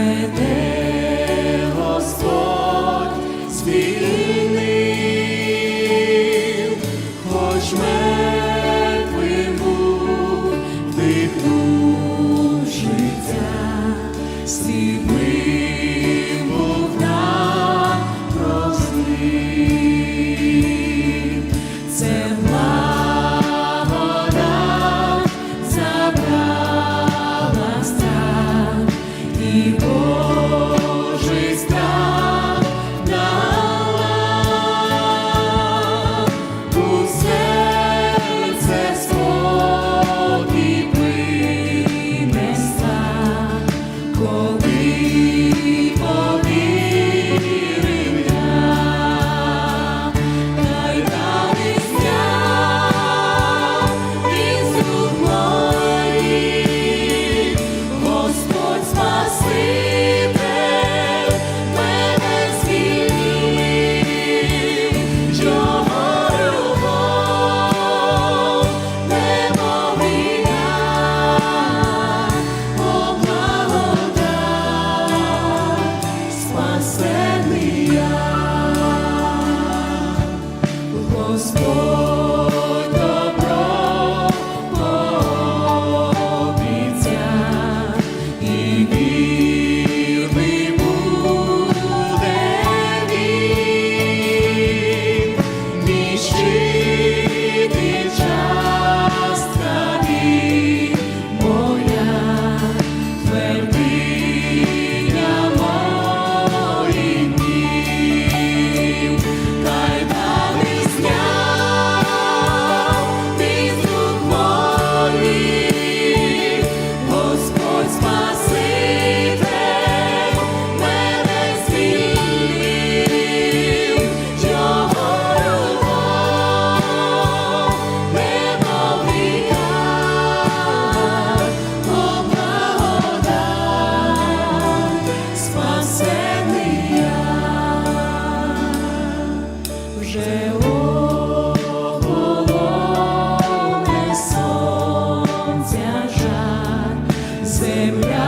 Мене Господь звільнив, хоч мертвим був, вдихнув життя, сіб. free. temblar.